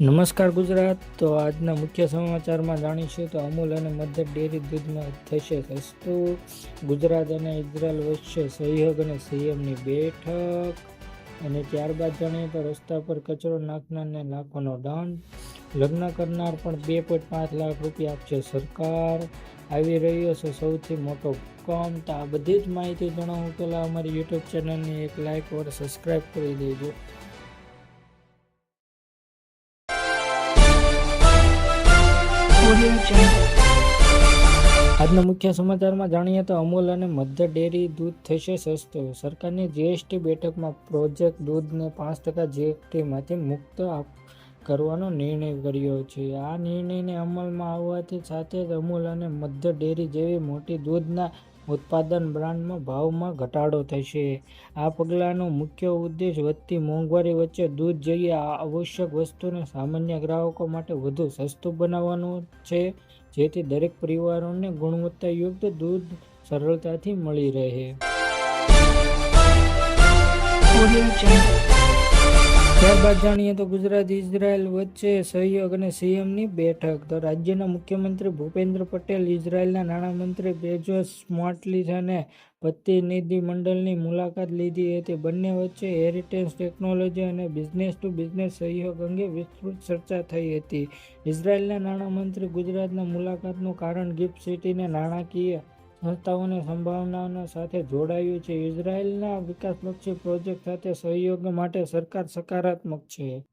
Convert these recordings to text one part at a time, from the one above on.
નમસ્કાર ગુજરાત. તો આજના મુખ્ય સમાચારમાં જાણીશું તો અમૂલ અને મધર ડેરી દૂધમાં થશે સસ્તું. ગુજરાત અને ઇઝરાયલ વચ્ચે સહયોગ અને સંયમની બેઠક. અને ત્યારબાદ જાણીએ તો રસ્તા પર કચરો નાખનારને લાખોનો દંડ. લગ્ન કરનાર પણ બે પોઈન્ટ પાંચ લાખ રૂપિયા આપશે સરકાર. આવી રહ્યો છે સૌથી મોટો ભૂકંપ. તો આ બધી જ માહિતી જણાવું. પહેલાં અમારી યુટ્યુબ ચેનલને એક લાઇક ઓર સબસ્ક્રાઈબ કરી દેજો. આજના મુખ્ય સમાચારમાં જાણીએ તો અમૂલ અને મધ્ય ડેરી દૂધ થશે સસ્તું. સરકારની જીએસટી બેઠકમાં પ્રોજેક્ટ દૂધને પાંચ ટકા જીએસટીમાંથી મુક્ત કરવાનો નિર્ણય કર્યો છે. આ નિર્ણયને અમલમાં આવવાથી સાથે જ અમૂલ અને મધ્ય ડેરી જેવી મોટી દૂધના ઉત્પાદન બ્રાન્ડમાં ભાવમાં ઘટાડો થશે. આ પગલાંનો મુખ્ય ઉદ્દેશ વધતી મોંઘવારી વચ્ચે દૂધ જેવી આવશ્યક વસ્તુને સામાન્ય ગ્રાહકો માટે વધુ સસ્તું બનાવવાનો છે, જેથી દરેક પરિવારોને ગુણવત્તાયુક્ત દૂધ સરળતાથી મળી રહે. ત્યારબાદ જાણીએ તો ગુજરાત, ઇઝરાયલ વચ્ચે સહયોગ અને સીએમની બેઠક. તો રાજ્યના મુખ્યમંત્રી ભૂપેન્દ્ર પટેલ, ઇઝરાયલના નાણામંત્રી બેજોસ સ્મોટલીસ અને પ્રતિનિધિ મંડળની મુલાકાત લીધી હતી. બંને વચ્ચે હેરિટેજ ટેકનોલોજી અને બિઝનેસ ટુ બિઝનેસ સહયોગ અંગે વિસ્તૃત ચર્ચા થઈ હતી. ઇઝરાયલના નાણામંત્રી ગુજરાતના મુલાકાતનું કારણ ગિફ્ટ સિટીને નાણાકીય સંસ્થાઓની સંભાવનાઓ સાથે જોડાયું છે. ઇઝરાયલના વિકાસલક્ષી પ્રોજેક્ટ સાથે સહયોગ માટે સરકાર સકારાત્મક છે.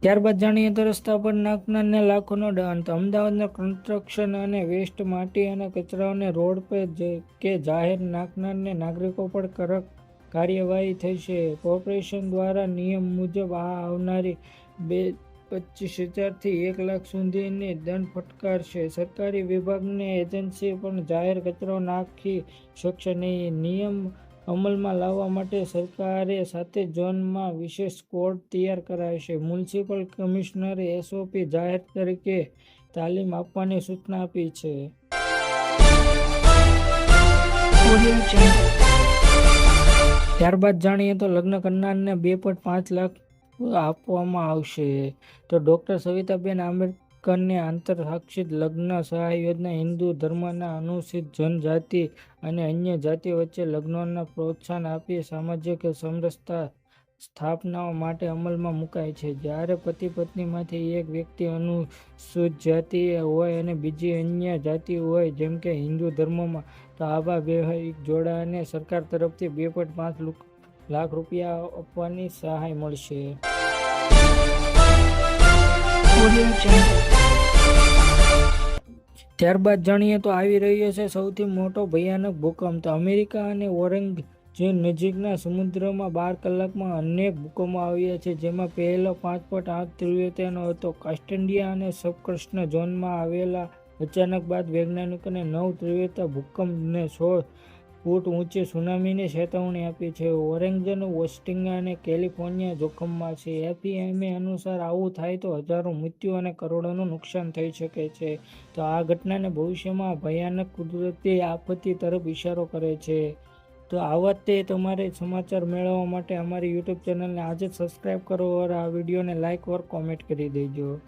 ત્યારબાદ જાણીએ તો રસ્તા પર નાખનારને લાખોનો દંડ અમદાવાદના કન્સ્ટ્રક્શન અને વેસ્ટ માટી અને કચરાઓને રોડ પર જે- કે જાહેર નાખનારને નાગરિકો પર કડક કાર્યવાહી થઈ છે. કોર્પોરેશન દ્વારા નિયમ મુજબ આ આવનારી બે પચીસ હજારથી એક લાખ સુધીની દંડ ફટકારશે. સરકારી વિભાગની એજન્સી પણ જાહેર કચરો નાખી શકશે નહીં. નિયમ અમલમાં લાવવા માટે સરકારે સાથે ઝોનમાં વિશેષ કોડ તૈયાર કરાવશે મ્યુનિસિપલ કમિશનરે એસઓપી જાહેર તરીકે તાલીમ આપવાની સૂચના આપી છે. ત્યારબાદ જાણીએ તો લગ્ન કરનારને બે પોઈન્ટ પાંચ લાખ આપવામાં આવશે. તો ડૉક્ટર સવિતાબેન આંબેડકરને આંતરશાક્ષિત લગ્ન સહાય યોજના હિન્દુ ધર્મના અનુસૂચિત જનજાતિ અને અન્ય જાતિ વચ્ચે લગ્નોને પ્રોત્સાહન આપી સામાજિક સમરસતા સ્થાપનાઓ માટે અમલમાં મુકાય છે. જ્યારે પતિ પત્નીમાંથી એક વ્યક્તિ અનુસૂચિત જાતિ હોય અને બીજી અન્ય જાતિ હોય, જેમ કે હિન્દુ ધર્મમાં, તો આવા વૈવાહિક જોડાને સરકાર તરફથી બે પોઈન્ટ પાંચ લાખ રૂપિયા આપવાની સહાય મળશે. ત્યારબાદ જાણીએ તો આવી રહ્યો છે સૌથી મોટો ભયાનક ભૂકંપ. તો અમેરિકા અને ઓરેન્જ જે નજીકના સમુદ્રમાં બાર કલાકમાં અનેક ભૂકંપો આવ્યા છે, જેમાં પહેલો પાંચ પોઈન્ટ આઠ તીવ્રતાનો હતો. કાસ્ટન્ડિયા અને સબકૃષ્ણ ઝોનમાં આવેલા અચાનક બાદ વૈજ્ઞાનિકોને નવ તીવ્રતા ભૂકંપને સોળ ફૂટ ઊંચી સુનામીની ચેતવણી આપી છે. ઓરેન્જન વોસ્ટિંગા અને કેલિફોર્નિયા જોખમમાં છે. એફઈએમએ અનુસાર આવું થાય તો હજારો મૃત્યુ અને કરોડોનું નુકસાન થઈ શકે છે. તો આ ઘટનાને ભવિષ્યમાં ભયાનક કુદરતી આપત્તિ તરફ ઇશારો કરે છે. તો આવા તે તમારે સમાચાર મેળવવા માટે અમારી યુટ્યુબ ચેનલને આજે જ સબસ્ક્રાઈબ કરો. ઓર આ વિડીયોને લાઇક ઓર કોમેન્ટ કરી દેજો.